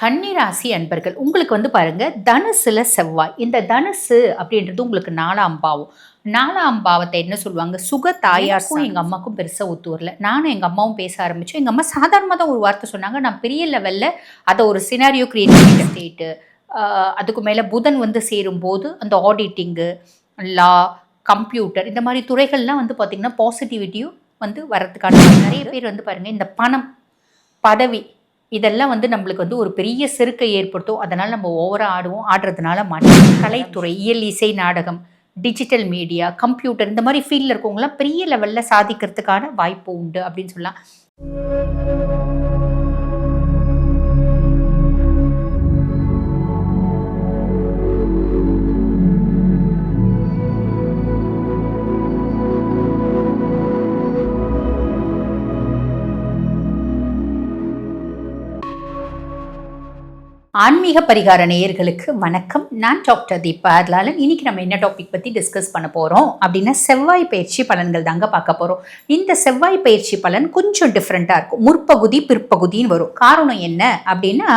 கன்னிராசி அன்பர்கள் உங்களுக்கு வந்து பாருங்க தனுசுல செவ்வாய். இந்த தனுசு அப்படின்றது உங்களுக்கு நாலாம் பாவம். நாலாம் பாவத்தை என்ன சொல்லுவாங்க? சுக தாயாருக்கும் எங்கள் அம்மாக்கும் பெருசாக ஒத்து வரல. நானும் எங்கள் அம்மாவும் பேச ஆரம்பித்தோம் எங்கள் அம்மா சாதாரணமாக தான் ஒரு வார்த்தை சொன்னாங்க. நான் பெரிய லெவலில் அதை ஒரு சினாரியோ கிரியேட் பண்ணிட்ட ஸ்டேட்டு அதுக்கு மேலே புதன் வந்து சேரும்போது அந்த ஆடிட்டிங்கு லா கம்ப்யூட்டர் இந்த மாதிரி துறைகள்லாம் வந்து பார்த்திங்கன்னா பாசிட்டிவிட்டியும் வந்து வரதுக்கான நிறைய பேர் வந்து பாருங்கள் இந்த பணம் பதவி இதெல்லாம் வந்து நம்மளுக்கு வந்து ஒரு பெரிய செருக்கை ஏற்படுத்தும். அதனால் நம்ம ஓவராக ஆடுவோம். ஆடுறதுனால மாட்டோம் கலைத்துறை இயல் இசை நாடகம் டிஜிட்டல் மீடியா கம்ப்யூட்டர் இந்த மாதிரி ஃபீல்டில் இருக்கவங்களாம் பெரிய லெவலில் சாதிக்கிறதுக்கான வாய்ப்பு உண்டு அப்படின்னு சொல்லலாம். ஆன்மீக பரிகார நேயர்களுக்கு வணக்கம். நான் டாக்டர் தீபா அதலாலன் இன்னைக்கு நம்ம என்ன டாபிக் பற்றி டிஸ்கஸ் பண்ண போகிறோம் அப்படின்னா செவ்வாய் பயிற்சி பலன்கள் தாங்க பார்க்க போகிறோம் இந்த செவ்வாய் பயிற்சி பலன் கொஞ்சம் டிஃப்ரெண்ட்டாக இருக்கும். முற்பகுதி பிற்பகுதின்னு வரும். காரணம் என்ன அப்படின்னா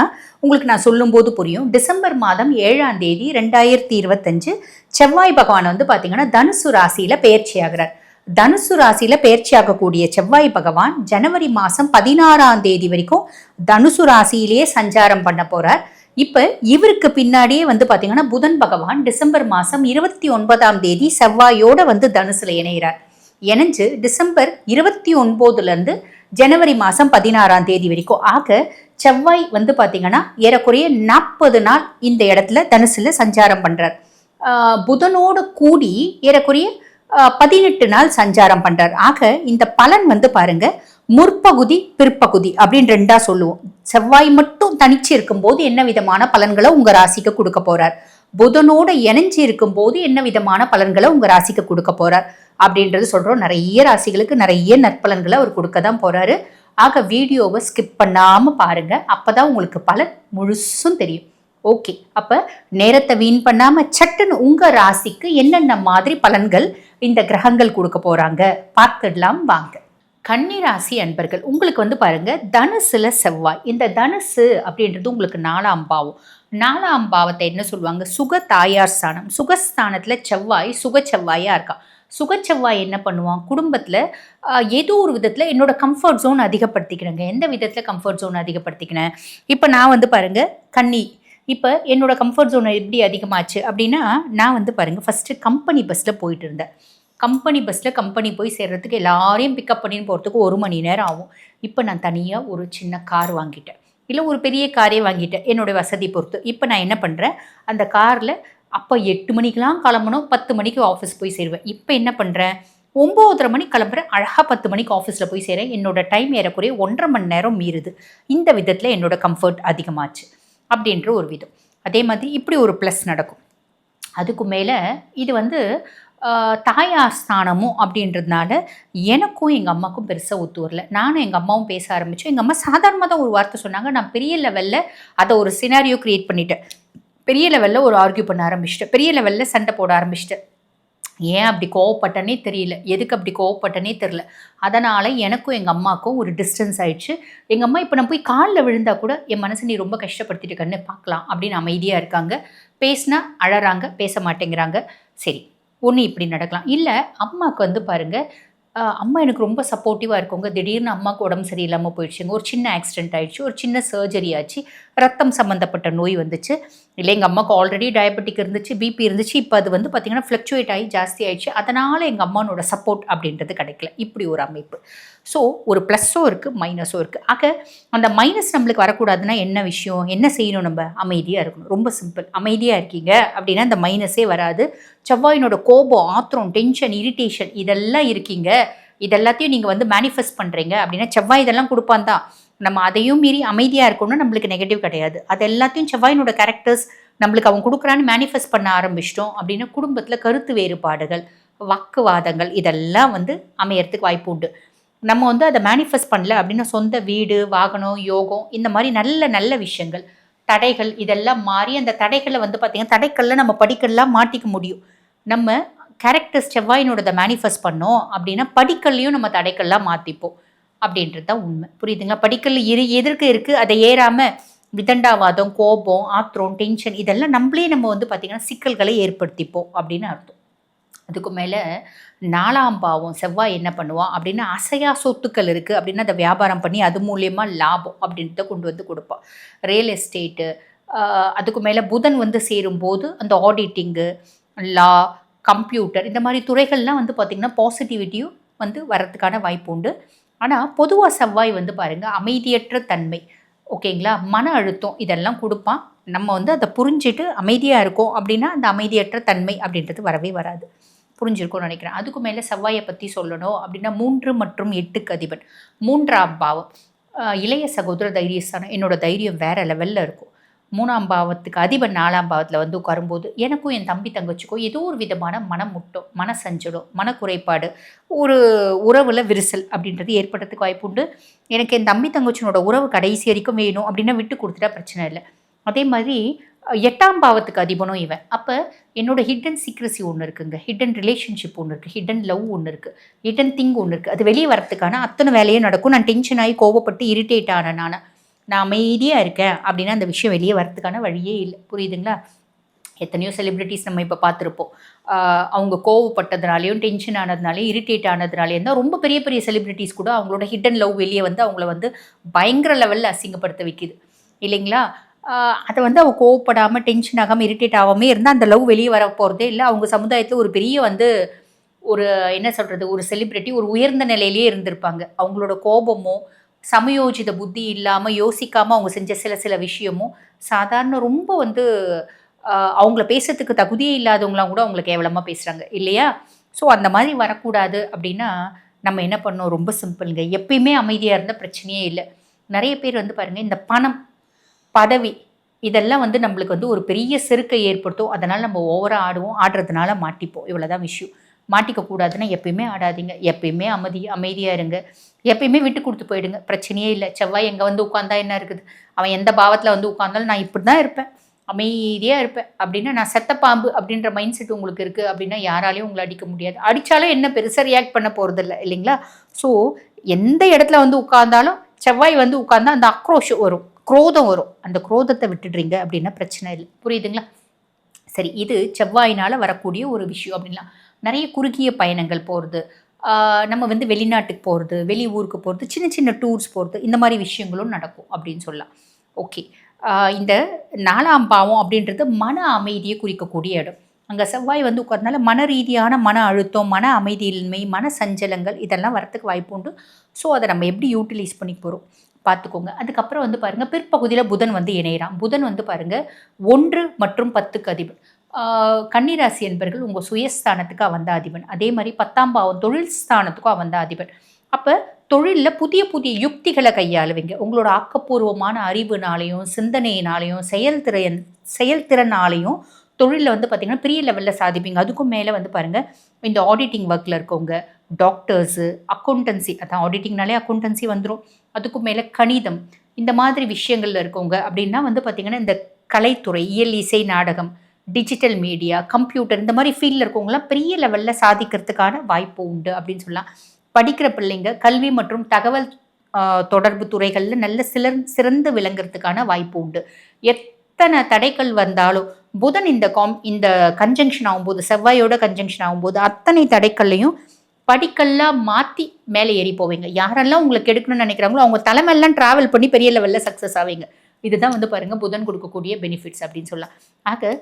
உங்களுக்கு நான் சொல்லும்போது புரியும். டிசம்பர் மாதம் ஏழாம் தேதி ரெண்டாயிரத்தி இருபத்தஞ்சு செவ்வாய் பகவான் வந்து பார்த்தீங்கன்னா தனுசு ராசியில் பயிற்சி ஆகிறார். தனுசு ராசியில பயிற்சியாகக்கூடிய செவ்வாய் பகவான் ஜனவரி மாசம் பதினாறாம் தேதி வரைக்கும் தனுசு ராசியிலேயே சஞ்சாரம் பண்ண போறார். இப்ப இவருக்கு பின்னாடியே வந்து பாத்தீங்கன்னா புதன் பகவான் டிசம்பர் மாசம் இருபத்தி ஒன்பதாம் தேதி செவ்வாயோட வந்து தனுசுல இணைகிறார் இணைஞ்சு டிசம்பர் இருபத்தி ஒன்பதுல இருந்து ஜனவரி மாசம் பதினாறாம் தேதி வரைக்கும் ஆக செவ்வாய் வந்து பாத்தீங்கன்னா ஏறக்குறைய நாற்பது நாள் இந்த இடத்துல தனுசுல சஞ்சாரம் பண்றார். புதனோடு கூடி ஏறக்குறைய பதினெட்டு நாள் சஞ்சாரம் பண்றார். ஆக இந்த பலன் வந்து பாருங்க முற்பகுதி பிற்பகுதி அப்படின்னு ரெண்டா சொல்லுவோம். செவ்வாய் மட்டும் தனிச்சு இருக்கும்போது என்ன விதமான பலன்களை உங்க ராசிக்கு கொடுக்க போறார்? புதனோட இணைஞ்சு இருக்கும்போது என்ன விதமான பலன்களை உங்க ராசிக்கு கொடுக்க போறார்? அப்படின்றது சொல்றோம். நிறைய ராசிகளுக்கு நிறைய நற்பலன்களை அவர் கொடுக்க தான் போறாரு. ஆக வீடியோவை ஸ்கிப் பண்ணாம பாருங்க. அப்பதான் உங்களுக்கு பலன் முழுசும் தெரியும். ஓகே. அப்ப நேரத்தை வீண் பண்ணாம சட்டுன்னு உங்க ராசிக்கு என்னென்ன மாதிரி பலன்கள் இந்த கிரகங்கள் கொடுக்க போறாங்க? பார்த்துடலாம் வாங்க. கன்னிராசி அன்பர்கள் உங்களுக்கு வந்து பாருங்க தனுசுல செவ்வாய். இந்த தனுசு அப்படின்றது உங்களுக்கு நாலாம் பாவம். நாலாம் பாவத்தை என்ன சொல்லுவாங்க? சுக தாயார் ஸ்தானம். சுகஸ்தானத்துல செவ்வாய் சுக செவ்வாயா இருக்கா? சுகச்செவ்வாய் என்ன பண்ணுவான்? குடும்பத்தில் ஏதோ ஒரு விதத்தில் என்னோட கம்ஃபர்ட் ஜோன் அதிகப்படுத்திக்கிறேங்க எந்த விதத்தில் கம்ஃபர்ட் ஜோன் அதிகப்படுத்திக்கிறேன் இப்போ நான் வந்து பாருங்கள் கன்னி. இப்போ என்னோட கம்ஃபர்ட் ஜோன் எப்படி அதிகமாச்சு அப்படின்னா நான் வந்து பாருங்கள் ஃபஸ்ட்டு கம்பெனி பஸ்ஸில் போயிட்டு இருந்தேன். கம்பெனி பஸ்ஸில் கம்பெனி போய் சேர்றதுக்கு எல்லாரையும் பிக்கப் பண்ணின்னு போகிறதுக்கு ஒரு மணி நேரம் ஆகும். இப்போ நான் தனியாக ஒரு சின்ன கார் வாங்கிட்டேன். இல்லை ஒரு பெரிய காரே வாங்கிட்டேன் என்னோடய வசதி பொறுத்து. இப்போ நான் என்ன பண்ணுறேன் அந்த காரில் அப்போ எட்டு மணிக்கெலாம் கிளம்பணும் பத்து மணிக்கு ஆஃபீஸ் போய் சேருவேன். இப்போ என்ன பண்ணுறேன் ஒம்போதரை மணிக்கு கிளம்புறேன் அழகாக பத்து மணிக்கு ஆஃபீஸில் போய் சேரேன். என்னோடய டைம் ஏறக்குறைய ஒன்றரை மணி நேரம் மீறுது. இந்த விதத்தில் என்னோட கம்ஃபர்ட் அதிகமாச்சு. அப்படின்ற ஒரு விதம். அதே மாதிரி இப்படி ஒரு ப்ளஸ் நடக்கும். அதுக்கு மேலே இது வந்து தாயார் ஸ்தானமும் அப்படின்றதுனால எனக்கும் எங்கள் அம்மாவுக்கும் பெருசாக ஒத்து வரல. நானும் எங்கள் அம்மாவும் பேச ஆரம்பித்தோம் எங்கள் அம்மா சாதாரணமாக தான் ஒரு வார்த்தை சொன்னாங்க. நான் பெரிய லெவலில் அதை ஒரு சினாரியோ க்ரியேட் பண்ணிட்டேன். பெரிய லெவலில் ஒரு ஆர்கியூ பண்ண ஆரம்பிச்சிட்டேன். பெரிய லெவலில் சண்டை போட ஆரம்பிச்சிட்டேன். ஏன் அப்படி கோவப்பட்டனே தெரியல. எதுக்கு அப்படி கோவப்பட்டனே தெரில அதனால் எனக்கும் எங்கள் அம்மாவுக்கும் ஒரு டிஸ்டன்ஸ் ஆயிடுச்சு. எங்கள் அம்மா இப்போ நான் போய் காலில் விழுந்தா கூட என் மனசை நீ ரொம்ப கஷ்டப்படுத்திட்டு கண்ணு பார்க்கலாம் அப்படின்னு அமைதியாக இருக்காங்க. பேசினா அழறாங்க பேச மாட்டேங்கிறாங்க. சரி ஒன்று இப்படி நடக்கலாம். இல்லை அம்மாவுக்கு வந்து பாருங்கள் அம்மா எனக்கு ரொம்ப சப்போர்ட்டிவாக இருக்கவங்க. திடீர்னு அம்மாவுக்கு உடம்பு சரியில்லாமல் போயிடுச்சுங்க. ஒரு சின்ன ஆக்சிடென்ட் ஆயிடுச்சு. ஒரு சின்ன சர்ஜரி ஆச்சு. ரத்தம் சம்மந்தப்பட்ட நோய் வந்துச்சு. இல்லை எங்கள் அம்மாவுக்கு ஆல்ரெடி டயபெட்டிக் இருந்துச்சு பிபி இருந்துச்சு. இப்போ அது வந்து பார்த்திங்கன்னா ஃப்ளக்சுவேட் ஆகி ஜாஸ்தி ஆயிடுச்சு. அதனால் எங்கள் அம்மானோட சப்போர்ட் அப்படின்றது கிடைக்கல. இப்படி ஒரு அமைப்பு. ஸோ ஒரு ப்ளஸ்ஸும் இருக்குது மைனஸும் இருக்குது ஆக அந்த மைனஸ் நம்மளுக்கு வரக்கூடாதுன்னா என்ன விஷயம்? என்ன செய்யணும் நம்ம? அமைதியாக இருக்கணும். ரொம்ப சிம்பிள் அமைதியாக இருக்கீங்க அப்படின்னா அந்த மைனஸே வராது. செவ்வாயினோட கோபம் ஆத்திரம் டென்ஷன் இரிட்டேஷன் இதெல்லாம் இருக்கீங்க. இதெல்லாத்தையும் நீங்கள் வந்து மேனிஃபெஸ்ட் பண்ணுறீங்க அப்படின்னா செவ்வாய் இதெல்லாம் கொடுப்பான் தான். நம்ம அதையும் மீறி அமைதியாக இருக்கணும்னு நம்மளுக்கு நெகட்டிவ் கிடையாது. அது எல்லாத்தையும் செவ்வாயினோட கேரக்டர்ஸ் நம்மளுக்கு அவன் கொடுக்குறான்னு மேனிஃபெஸ்ட் பண்ண ஆரம்பிச்சிட்டோம் அப்படின்னா குடும்பத்தில் கருத்து வேறுபாடுகள் வாக்குவாதங்கள் இதெல்லாம் வந்து அமையறதுக்கு வாய்ப்பு உண்டு. நம்ம வந்து அதை மேனிஃபெஸ்ட் பண்ணல அப்படின்னா சொந்த வீடு வாகனம் யோகம் இந்த மாதிரி நல்ல நல்ல விஷயங்கள் தடைகள் இதெல்லாம் மாறி அந்த தடைகளை வந்து பார்த்திங்கன்னா தடைக்கல்ல நம்ம படிக்கலாம் மாட்டிக்க முடியும். நம்ம கேரக்டர்ஸ் செவ்வாயினோடதை மேனிஃபெஸ்ட் பண்ணோம் அப்படின்னா படிக்கல்லையும் நம்ம தடைக்கல்லாம் மாற்றிப்போம் அப்படின்றது தான் உண்மை. புரியுதுங்களா? படிக்கல் இரு எதற்கு இருக்குது அதை ஏறாமல் விதண்டாவாதம் கோபம் ஆத்திரம் டென்ஷன் இதெல்லாம் நம்மளே நம்ம வந்து பார்த்திங்கன்னா சிக்கல்களை ஏற்படுத்திப்போம் அப்படின்னு அர்த்தம். அதுக்கு மேலே நாலாம் பாவம் செவ்வாய் என்ன பண்ணுவான் அப்படின்னா அசையா சொத்துக்கள் இருக்குது அப்படின்னா அதை வியாபாரம் பண்ணி அது மூலயமா லாபம் அப்படின்றத கொண்டு வந்து கொடுப்பான் ரியல் எஸ்டேட்டு அதுக்கு மேலே புதன் வந்து சேரும்போது அந்த ஆடிட்டிங்கு லா கம்ப்யூட்டர் இந்த மாதிரி துறைகள்லாம் வந்து பார்த்திங்கன்னா பாசிட்டிவிட்டியும் வந்து வரத்துக்கான வாய்ப்பு உண்டு. ஆனால் பொதுவாக செவ்வாய் வந்து பாருங்கள் அமைதியற்ற தன்மை. ஓகேங்களா மன அழுத்தம் இதெல்லாம் கொடுப்பான். நம்ம வந்து அதை புரிஞ்சுட்டு அமைதியாக இருக்கோம் அப்படின்னா அந்த அமைதியற்ற தன்மை அப்படின்றது வரவே வராது. புரிஞ்சிருக்கும்னு நினைக்கிறேன். அதுக்கு மேலே செவ்வாயை பற்றி சொல்லணும் அப்படின்னா மூன்று மற்றும் எட்டுக்கு அதிபன். மூன்றாம் பாவம். இளைய சகோதர தைரியஸ்தானம் என்னோடய தைரியம் வேறு லெவலில் இருக்கும். மூணாம் பாவத்துக்கு அதிபன் நாலாம் பாவத்தில் வந்து உட்காரும்போது எனக்கும் என் தம்பி தங்கச்சிக்கும் ஏதோ ஒரு விதமான மனம் முட்டும் மன சஞ்சலம் மனக்குறைபாடு ஒரு உறவில் விரிசல் அப்படின்றது ஏற்படுறதுக்கு வாய்ப்பு உண்டு. எனக்கு என் தம்பி தங்கச்சினோட உறவு கடைசி வரைக்கும் வேணும் அப்படின்னா விட்டு கொடுத்துட்டா பிரச்சனை இல்லை. அதே மாதிரி எட்டாம் பாவத்துக்கு அதிபனும் இவன். அப்போ என்னோட ஹிடன் சீக்ரஸி ஒன்று இருக்குங்க. ஹிடன் ரிலேஷன்ஷிப் ஒன்று இருக்குது ஹிடன் லவ் ஒன்று இருக்குது ஹிடன் திங் ஒன்று இருக்குது அது வெளியே வரத்துக்கான அத்தனை வேலையும் நடக்கும். நான் டென்ஷன் ஆகி கோவப்பட்டு இரிட்டேட் ஆனேன் நான். நான் அமைதியாக இருக்கேன் அப்படின்னா அந்த விஷயம் வெளியே வரத்துக்கான வழியே இல்லை. புரியுதுங்களா? எத்தனையோ செலிப்ரிட்டிஸ் நம்ம இப்போ பார்த்துருப்போம். அவங்க கோவப்பட்டதுனாலையும் டென்ஷன் ஆனதுனாலையும் இரிட்டேட் ஆனதுனாலையும் தான் ரொம்ப பெரிய பெரிய செலிப்ரிட்டிஸ் கூட அவங்களோட ஹிடன் லவ் வெளியே வந்து அவங்கள வந்து பயங்கர லெவலில் அசிங்கப்படுத்த வைக்கிது. இல்லைங்களா? அதை வந்து அவள் கோவப்படாமல் டென்ஷன் ஆகாமல் இரிட்டேட் ஆகாமல் இருந்தால் அந்த லவ் வெளியே வர போகிறதே இல்லை. அவங்க சமுதாயத்தில் ஒரு பெரிய வந்து ஒரு என்ன சொல்கிறது ஒரு செலிப்ரிட்டி ஒரு உயர்ந்த நிலையிலேயே இருந்திருப்பாங்க. அவங்களோட கோபமோ சமயோஜித புத்தி இல்லாமல் யோசிக்காமல் அவங்க செஞ்ச சில சில விஷயமும் சாதாரண ரொம்ப வந்து அவங்கள பேசுறதுக்கு தகுதியே இல்லாதவங்களாம் கூட அவங்கள கேவலமாக பேசுகிறாங்க இல்லையா? ஸோ அந்த மாதிரி வரக்கூடாது அப்படின்னா நம்ம என்ன பண்ணோம் ரொம்ப சிம்பிளுங்க. எப்பயுமே அமைதியாக இருந்த பிரச்சனையே இல்லை. நிறைய பேர் வந்து பாருங்கள் இந்த பணம் பதவி இதெல்லாம் வந்து நம்மளுக்கு வந்து ஒரு பெரிய செருக்கை ஏற்படுத்தும். அதனால் நம்ம ஓவராக ஆடுவோம். ஆடுறதுனால மாட்டிப்போம். இவ்வளோதான் விஷயம். மாட்டிக்க கூடாதுன்னா எப்பயுமே ஆடாதீங்க. எப்பயுமே அமைதி அமைதியாக இருங்க. எப்பயுமே விட்டு கொடுத்து போயிடுங்க. பிரச்சனையே இல்லை. செவ்வாய் எங்கே வந்து உட்காந்தா என்ன இருக்குது? அவன் எந்த பாவத்தில் வந்து உட்காந்தாலும் நான் இப்படி தான் இருப்பேன். அமைதியாக இருப்பேன். அப்படின்னா நான் செத்த பாம்பு அப்படின்ற மைண்ட் செட் உங்களுக்கு இருக்குது அப்படின்னா யாராலையும் உங்களை அடிக்க முடியாது. அடித்தாலும் என்ன பெருசாக ரியாக்ட் பண்ண போகிறதில்ல இல்லைங்களா? ஸோ எந்த இடத்துல வந்து உட்காந்தாலும் செவ்வாய் வந்து உட்காந்தா அந்த அக்ரோஷம் வரும். குரோதம் வரும். அந்த குரோதத்தை விட்டுடுறீங்க அப்படின்னா பிரச்சனை இல்லை. புரியுதுங்களா? சரி இது செவ்வாயினால் வரக்கூடிய ஒரு விஷயம் அப்படின்லாம். நிறைய குறுகிய பயணங்கள் போகிறது நம்ம வந்து வெளிநாட்டுக்கு போகிறது வெளி ஊருக்கு போகிறது சின்ன சின்ன டூர்ஸ் போகிறது இந்த மாதிரி விஷயங்களும் நடக்கும் அப்படின்னு சொல்லலாம். ஓகே. இந்த நாலாம் பாவம் அப்படின்றது மன அமைதியை குறிக்கக்கூடிய இடம். அங்கே செவ்வாய் வந்து உட்கார்னால மன ரீதியான மன அழுத்தம் மன அமைதியின்மை மன சஞ்சலங்கள் இதெல்லாம் வரத்துக்கு வாய்ப்பு உண்டு. ஸோ அதை நம்ம எப்படி யூட்டிலைஸ் பண்ணி போகிறோம் பார்த்துக்கோங்க. அதுக்கப்புறம் வந்து பாருங்கள் பிற்பகுதியில் புதன் வந்து இணையிறான். புதன் வந்து பாருங்கள் ஒன்று மற்றும் பத்துக்கு அதிபர் கன்னிராசி என்பர்கள் உங்கள் சுயஸ்தானத்துக்கு வந்த அதிபன். அதே மாதிரி பத்தாம் பாவம் தொழில் ஸ்தானத்துக்கும் வந்த அதிபன். அப்போ தொழிலில் புதிய புதிய யுக்திகளை கையாளுவீங்க. உங்களோட ஆக்கப்பூர்வமான அறிவுனாலையும் சிந்தனையினாலையும் செயல்திறன் செயல்திறனாலையும் தொழிலில் வந்து பார்த்திங்கன்னா பெரிய லெவலில் சாதிப்பீங்க. அதுக்கும் மேலே வந்து பாருங்கள் இந்த ஆடிட்டிங் ஒர்க்கில் இருக்கவங்க டாக்டர்ஸு அக்கௌண்டன்சி அதான் ஆடிட்டிங்னாலே அக்கௌண்டன்சி வந்துடும் அதுக்கும் மேலே கணிதம் இந்த மாதிரி விஷயங்களில் இருக்கவங்க அப்படின்னா வந்து பார்த்திங்கன்னா இந்த கலைத்துறை இயல் இசை நாடகம் டிஜிட்டல் மீடியா கம்ப்யூட்டர் இந்த மாதிரி ஃபீல்டில் இருக்கவங்களாம் பெரிய லெவலில் சாதிக்கிறதுக்கான வாய்ப்பு உண்டு அப்படின்னு சொல்லலாம். படிக்கிற பிள்ளைங்க கல்வி மற்றும் தகவல் தொடர்பு துறைகளில் நல்ல சிலர் சிறந்து விளங்குறதுக்கான வாய்ப்பு உண்டு. எத் எத்தனை தடைகள் வந்தாலும் புதன் இந்த காம் இந்த கன்ஜங்ஷன் ஆகும்போது செவ்வாயோட கன்ஜங்ஷன் ஆகும்போது அத்தனை தடைக்கல்லையும் படிக்கல்லாம் மாற்றி மேலே ஏறி போவீங்க. யாரெல்லாம் உங்களுக்கு எடுக்கணும்னு நினைக்கிறாங்களோ அவங்க தலைமையெல்லாம் ட்ராவல் பண்ணி பெரிய லெவலில் சக்ஸஸ் ஆவீங்க. இதுதான் வந்து பாருங்கள் புதன் கொடுக்கக்கூடிய பெனிஃபிட்ஸ் அப்படின்னு சொல்லலாம். ஆக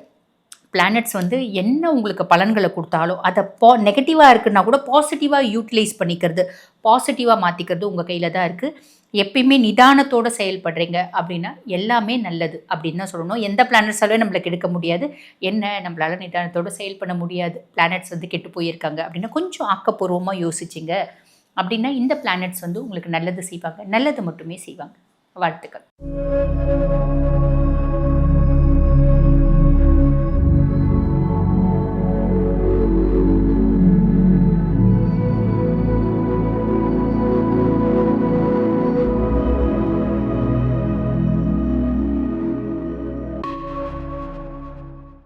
பிளானட்ஸ் வந்து என்ன உங்களுக்கு பலன்களை கொடுத்தாலும் அதை பா நெகட்டிவாக இருக்குன்னா கூட பாசிட்டிவாக யூட்டிலைஸ் பண்ணிக்கிறது பாசிட்டிவாக மாற்றிக்கிறது உங்கள் கையில் தான் இருக்குது எப்பயுமே நிதானத்தோடு செயல்படுறீங்க அப்படின்னா எல்லாமே நல்லது அப்படின்னு தான் சொல்லணும். எந்த பிளானட்ஸாலும் நம்மளுக்கு எடுக்க முடியாது. என்ன நம்மளால் நிதானத்தோடு செயல் பண்ண முடியாது. பிளானட்ஸ் வந்து கெட்டு போயிருக்காங்க அப்படின்னா கொஞ்சம் ஆக்கப்பூர்வமாக யோசிச்சிங்க. அப்படின்னா இந்த பிளானட்ஸ் வந்து உங்களுக்கு நல்லது செய்வாங்க. நல்லது மட்டுமே செய்வாங்க. வாழ்த்துக்கள்.